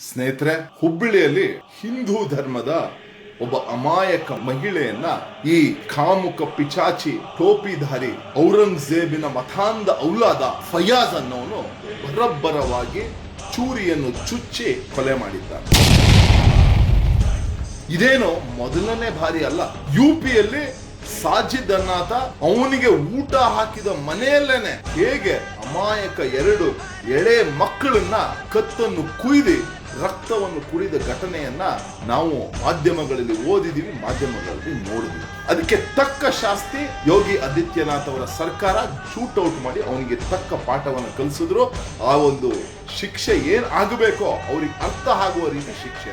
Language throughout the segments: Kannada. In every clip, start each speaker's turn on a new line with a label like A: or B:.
A: ಸ್ನೇಹಿತರೆ ಹುಬ್ಬಳ್ಳಿಯಲ್ಲಿ ಹಿಂದೂ ಧರ್ಮದ ಒಬ್ಬ ಅಮಾಯಕ ಮಹಿಳೆಯನ್ನ ಈ ಕಾಮುಕ ಪಿಚಾಚಿ ಟೋಪಿಧಾರಿ ಔರಂಗಜೇಬಿನ ಮತಾಂಧ ಔಲಾದ ಫಯಾಜ್ ಅನ್ನೋನು ಬರಬ್ಬರವಾಗಿ ಚೂರಿಯನ್ನು ಚುಚ್ಚಿ ಕೊಲೆ ಮಾಡಿದ್ದಾನೆ. ಇದೇನು ಮೊದಲನೇ ಬಾರಿ ಅಲ್ಲ, ಯು ಪಿಯಲ್ಲಿ ಸಾಜಿದ್ ಅನ್ನಾತ ಅವನಿಗೆ ಊಟ ಹಾಕಿದ ಮನೆಯಲ್ಲೇನೆ ಹೇಗೆ ಅಮಾಯಕ ಎರಡು ಎಳೆ ಮಕ್ಕಳನ್ನ ಕತ್ತನ್ನು ಕುಯ್ದು ರಕ್ತವನ್ನು ಕುಡಿದ ಘಟನೆಯನ್ನ ನಾವು ಮಾಧ್ಯಮಗಳಲ್ಲಿ ಓದಿದೀವಿ, ಮಾಧ್ಯಮಗಳಲ್ಲಿ ನೋಡಿದ್ವಿ. ಅದಕ್ಕೆ ತಕ್ಕ ಶಾಸ್ತಿ, ಯೋಗಿ ಆದಿತ್ಯನಾಥ್ ಅವರ ಸರ್ಕಾರ ಶೂಟ್ ಔಟ್ ಮಾಡಿ ಅವನಿಗೆ ತಕ್ಕ ಪಾಠವನ್ನು ಕಲಿಸಿದ್ರು. ಆ ಒಂದು ಶಿಕ್ಷೆ ಏನ್ ಆಗಬೇಕೋ ಅವ್ರಿಗೆ ಅರ್ಥ ಆಗುವ ರೀತಿ ಶಿಕ್ಷೆ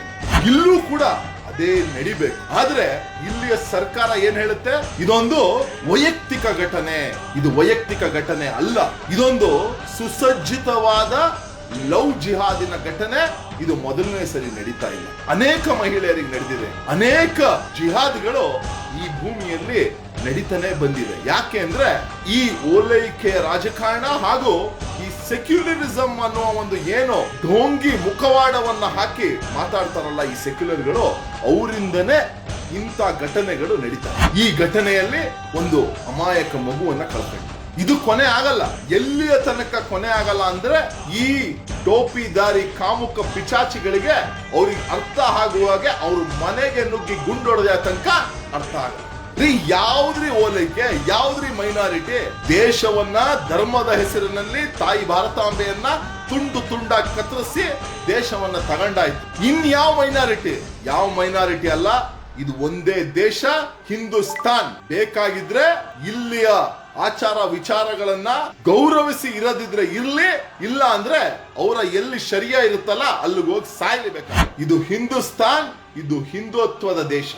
A: ಇಲ್ಲೂ ಕೂಡ ಅದೇ ನಡಿಬೇಕು. ಆದ್ರೆ ಇಲ್ಲಿಯ ಸರ್ಕಾರ ಏನ್ ಹೇಳುತ್ತೆ? ಇದೊಂದು ವೈಯಕ್ತಿಕ ಘಟನೆ. ಇದು ವೈಯಕ್ತಿಕ ಘಟನೆ ಅಲ್ಲ. ಇದೊಂದು ಸುಸಜ್ಜಿತವಾದ ಲವ್ ಜಿಹಾದಿನ ಘಟನೆ ಇದು ಮೊದಲನೇ ಸರಿ ನಡೀತಾ ಇಲ್ಲ. ಅನೇಕ ಮಹಿಳೆಯರಿಗೆ ನಡೆದಿದೆ. ಅನೇಕ ಜಿಹಾದ್ಗಳು ಈ ಭೂಮಿಯಲ್ಲಿ ನಡೀತಾನೆ ಬಂದಿದೆ. ಯಾಕೆ ಅಂದ್ರೆ ಈ ಓಲೈಕೆ ರಾಜಕಾರಣ ಹಾಗೂ ಈ ಸೆಕ್ಯುಲರಿಸಂ ಅನ್ನುವ ಒಂದು ಏನು ಢೋಂಗಿ ಮುಖವಾಡವನ್ನ ಹಾಕಿ ಮಾತಾಡ್ತಾರಲ್ಲ ಈ ಸೆಕ್ಯುಲರ್ಗಳು, ಅವರಿಂದನೇ ಇಂಥ ಘಟನೆಗಳು ನಡೀತಾರೆ ಈ ಘಟನೆಯಲ್ಲಿ ಒಂದು ಅಮಾಯಕ ಮಗುವನ್ನ ಕಳ್ಕೊಂಡು ಇದು ಕೊನೆ ಆಗಲ್ಲ. ಎಲ್ಲಿಯ ತನಕ ಕೊನೆ ಆಗಲ್ಲ ಅಂದ್ರೆ ಈ ಟೋಪಿದಾರಿ ಕಾಮುಕ ಪಿಚಾಚಿಗಳಿಗೆ ಅವ್ರಿಗೆ ಅರ್ಥ ಆಗುವಾಗೆ ಅವ್ರ ಮನೆಗೆ ನುಗ್ಗಿ ಗುಂಡೊಡೆದ ತನಕ ಅರ್ಥ ಆಗಲ್ಲ. ರೀ, ಯಾವ್ದ್ರಿ ಓಲೈಕೆ, ಯಾವ್ದ್ರಿ ಮೈನಾರಿಟಿ? ದೇಶವನ್ನ, ಧರ್ಮದ ಹೆಸರಿನಲ್ಲಿ ತಾಯಿ ಭಾರತಾಂಬೆಯನ್ನ ತುಂಡು ತುಂಡಾಗಿ ಕತ್ತರಿಸಿ ದೇಶವನ್ನ ತಗೊಂಡಾಯ್ತು. ಇನ್ ಯಾವ ಮೈನಾರಿಟಿ? ಯಾವ ಮೈನಾರಿಟಿ ಅಲ್ಲ, ಇದು ಒಂದೇ ದೇಶ, ಹಿಂದೂಸ್ತಾನ್. ಬೇಕಾಗಿದ್ರೆ ಇಲ್ಲಿಯ ಆಚಾರ ವಿಚಾರಗಳನ್ನ ಗೌರವಿಸಿ ಇರದಿದ್ರೆ ಇರ್ಲಿ, ಇಲ್ಲ ಅಂದ್ರೆ ಅವರ ಎಲ್ಲಿ ಶರಿಯ ಇರುತ್ತಲ್ಲ ಅಲ್ಲಿಗೆ ಹೋಗಿ ಸಾಯ್ಲೇಬೇಕು. ಇದು ಹಿಂದೂಸ್ತಾನ್, ಇದು ಹಿಂದುತ್ವದ ದೇಶ.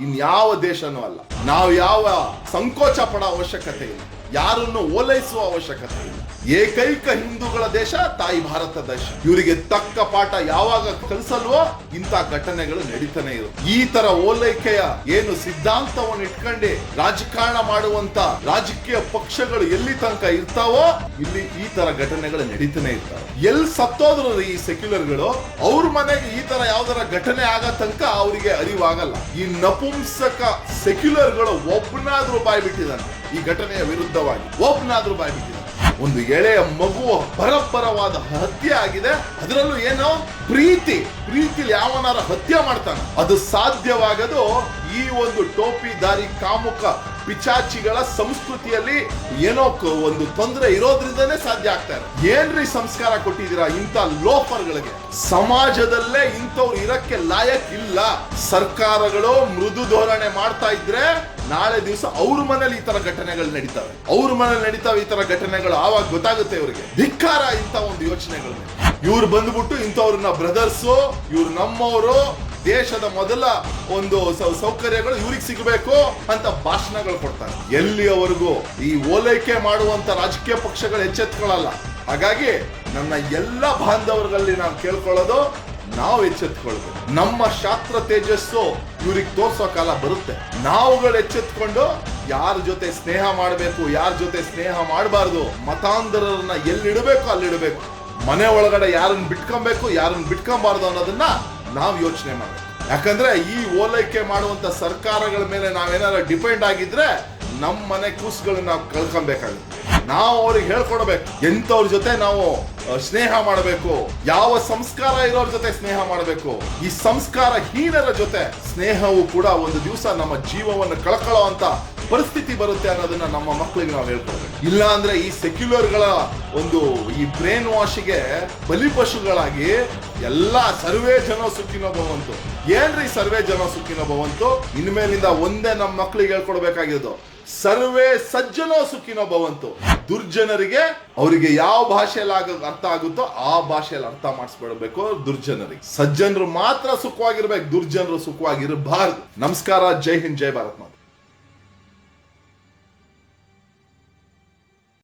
A: ಇನ್ಯಾವ ದೇಶನೂ ಅಲ್ಲ. ನಾವು ಯಾವ ಸಂಕೋಚ ಪಡೋ ಅವಶ್ಯಕತೆ ಇಲ್ಲ. ಯಾರನ್ನು ಓಲೈಸುವ ಅವಶ್ಯಕತೆ ಇಲ್ಲ. ಏಕೈಕ ಹಿಂದೂಗಳ ದೇಶ ತಾಯಿ ಭಾರತ ದೇಶ. ಇವರಿಗೆ ತಕ್ಕ ಪಾಠ ಯಾವಾಗ ಕಲಿಸಲ್ವೋ ಇಂಥ ಘಟನೆಗಳು ನಡೀತಾನೆ ಇರು ಈ ತರ ಓಲೈಕೆಯ ಏನು ಸಿದ್ಧಾಂತವನ್ನು ಇಟ್ಕೊಂಡು ರಾಜಕಾರಣ ಮಾಡುವಂತ ರಾಜಕೀಯ ಪಕ್ಷಗಳು ಎಲ್ಲಿ ತನಕ ಇರ್ತಾವೋ ಇಲ್ಲಿ ಈ ತರ ಘಟನೆಗಳು ನಡೀತಾನೆ ಇರ್ತಾವೆ. ಎಲ್ಲಿ ಸತ್ತೋದ್ರು ಈ ಸೆಕ್ಯುಲರ್ಗಳು, ಅವ್ರ ಮನೆಗೆ ಈ ತರ ಯಾವ್ದಾರ ಘಟನೆ ಆಗೋ ತನಕ ಅವರಿಗೆ ಅರಿವಾಗಲ್ಲ. ಈ ನಪುಂಸಕ ಸೆಕ್ಯುಲರ್ಗಳು ಒಬ್ಬನಾದ್ರೂ ಬಾಯ್ಬಿಟ್ಟಿದ್ದಾನೆ. ಈ ಘಟನೆಯ ವಿರುದ್ಧವಾಗಿ ಒಬ್ಬನಾದ್ರೂ ಬಾಯ್ ಬಿಟ್ಟಿದ್ದಾನೆ ಒಂದು ಎಳೆಯ ಮಗುವ ಪರಪರವಾದ ಹತ್ಯೆ ಆಗಿದೆ. ಅದರಲ್ಲೂ ಏನೋ? ಪ್ರೀತಿ. ಪ್ರೀತಿಲಿ ಯಾವನಾರ ಹತ್ಯೆ ಮಾಡ್ತಾನೆ. ಅದು ಸಾಧ್ಯವಾಗದು ಈ ಒಂದು ಟೋಪಿ ದಾರಿ ಕಾಮುಕ ಪಿಚಾಚಿಗಳ ಸಂಸ್ಕೃತಿಯಲ್ಲಿ ಏನೋ ಒಂದು ತೊಂದರೆ ಇರೋದ್ರಿಂದನೇ ಸಾಧ್ಯ ಆಗ್ತಾ ಇದೆ. ಏನ್ರಿ ಸಂಸ್ಕಾರ ಕೊಟ್ಟಿದ್ದೀರಾ ಇಂಥ ಲೋಫರ್ಗಳಿಗೆ? ಸಮಾಜದಲ್ಲೇ ಇಂಥವ್ರು ಇರಕ್ಕೆ ಲಾಯಕ್ ಇಲ್ಲ. ಸರ್ಕಾರಗಳು ಮೃದು ಧೋರಣೆ ಮಾಡ್ತಾ ಇದ್ರೆ ನಾಳೆ ದಿವಸ ಅವ್ರ ಮನೇಲಿ ಈ ತರ ಘಟನೆಗಳು ನಡೀತಾವೆ. ಅವ್ರ ಮನೇಲಿ ನಡೀತಾವೆ ಈ ತರ ಘಟನೆಗಳು ಆವಾಗ ಗೊತ್ತಾಗುತ್ತೆ ಇವರಿಗೆ. ಧಿಕ್ಕಾರ ಇಂಥ ಒಂದು ಯೋಚನೆಗಳು. ಇವ್ರು ಬಂದ್ಬಿಟ್ಟು ಇಂಥವ್ರನ್ನ ಬ್ರದರ್ಸ್ ಇವ್ರು ನಮ್ಮವರು ದೇಶದ ಮೊದಲ ಒಂದು ಸೌಕರ್ಯಗಳು ಇವ್ರಿಗೆ ಸಿಗಬೇಕು ಅಂತ ಭಾಷಣಗಳು ಕೊಡ್ತಾರೆ. ಎಲ್ಲಿಯವರೆಗೂ ಈ ಓಲೈಕೆ ಮಾಡುವಂತ ರಾಜಕೀಯ ಪಕ್ಷಗಳು ಎಚ್ಚೆತ್ಕೊಳ್ಳಲ್ಲ. ಹಾಗಾಗಿ ನನ್ನ ಎಲ್ಲ ಬಾಂಧವರಲ್ಲಿ ನಾವು ಕೇಳ್ಕೊಳ್ಳೋದು, ನಾವು ಎಚ್ಚೆತ್ಕೊಳ್ಬೇಕು. ನಮ್ಮ ಶಾಸ್ತ್ರ ತೇಜಸ್ಸು ಇವ್ರಿಗೆ ತೋರ್ಸೋ ಕಾಲ ಬರುತ್ತೆ. ನಾವುಗಳು ಎಚ್ಚೆತ್ಕೊಂಡು ಯಾರ ಜೊತೆ ಸ್ನೇಹ ಮಾಡಬೇಕು, ಯಾರ ಜೊತೆ ಸ್ನೇಹ ಮಾಡಬಾರ್ದು ಮತಾಂಧರನ್ನ ಎಲ್ಲಿಡಬೇಕು ಅಲ್ಲಿಡಬೇಕು. ಮನೆ ಒಳಗಡೆ ಯಾರನ್ನ ಬಿಟ್ಕೊಬೇಕು ಯಾರನ್ನ ಬಿಟ್ಕೊಬಾರ್ದು ಅನ್ನೋದನ್ನ ನಾವು ಯೋಚನೆ ಮಾಡಬೇಕು ಯಾಕಂದ್ರೆ ಈ ಓಲೈಕೆ ಮಾಡುವಂತ ಸರ್ಕಾರಗಳ ಮೇಲೆ ನಾವೇನಾರ ಡಿಪೆಂಡ್ ಆಗಿದ್ರೆ ನಮ್ಮ ಮನೆ ಕೂಸುಗಳನ್ನ ನಾವು ಕಳ್ಕೊಬೇಕಾಗುತ್ತೆ. ನಾವು ಅವ್ರಿಗೆ ಹೇಳ್ಕೊಡ್ಬೇಕು. ಎಂಥವ್ರ ಜೊತೆ ನಾವು ಸ್ನೇಹ ಮಾಡಬೇಕು. ಯಾವ ಸಂಸ್ಕಾರ ಇರೋರ ಜೊತೆ ಸ್ನೇಹ ಮಾಡಬೇಕು. ಈ ಸಂಸ್ಕಾರ ಹೀನರ ಜೊತೆ ಸ್ನೇಹವು ಕೂಡ ಒಂದು ದಿವಸ ನಮ್ಮ ಜೀವವನ್ನು ಕಳ್ಕೊಳ್ಳೋ ಅಂತ ಪರಿಸ್ಥಿತಿ ಬರುತ್ತೆ ಅನ್ನೋದನ್ನ ನಮ್ಮ ಮಕ್ಕಳಿಗೆ ನಾವು ಹೇಳ್ಕೊಡ್ಬೇಕು. ಇಲ್ಲ ಅಂದ್ರೆ ಈ ಸೆಕ್ಯುಲರ್ಗಳ ಒಂದು ಈ ಬ್ರೇನ್ ವಾಶ್ಗೆ ಬಲಿಪಶುಗಳಾಗಿ ಎಲ್ಲ ಸರ್ವೇ ಜನ ಸುಖಿನೋ ಭವಂತು. ಏನ್ರಿ ಸರ್ವೇ ಜನ ಸುಖಿನೋ ಭವಂತು? ಇನ್ಮೇಲಿಂದ ಒಂದೇ ನಮ್ಮ ಮಕ್ಕಳಿಗೆ ಹೇಳ್ಕೊಡ್ಬೇಕಾಗಿರೋದು. ಸರ್ವೇ ಸಜ್ಜನೋ ಸುಖಿನೋ ಭವಂತು. ದುರ್ಜನರಿಗೆ ಅವರಿಗೆ ಯಾವ ಭಾಷೆಯಲ್ಲಿ ಆಗ ಅರ್ಥ ಆಗುತ್ತೋ ಆ ಭಾಷೆಯಲ್ಲಿ ಅರ್ಥ ಮಾಡಿಸ್ಬಿಡ್ಬೇಕು ದುರ್ಜನರಿಗೆ. ಸಜ್ಜನರು ಮಾತ್ರ ಸುಖವಾಗಿರ್ಬೇಕು, ದುರ್ಜನರು ಸುಖವಾಗಿರಬಾರ್ದು. ನಮಸ್ಕಾರ, ಜೈ ಹಿಂದ್, ಜೈ ಭಾರತ್ ಮಾತೆ.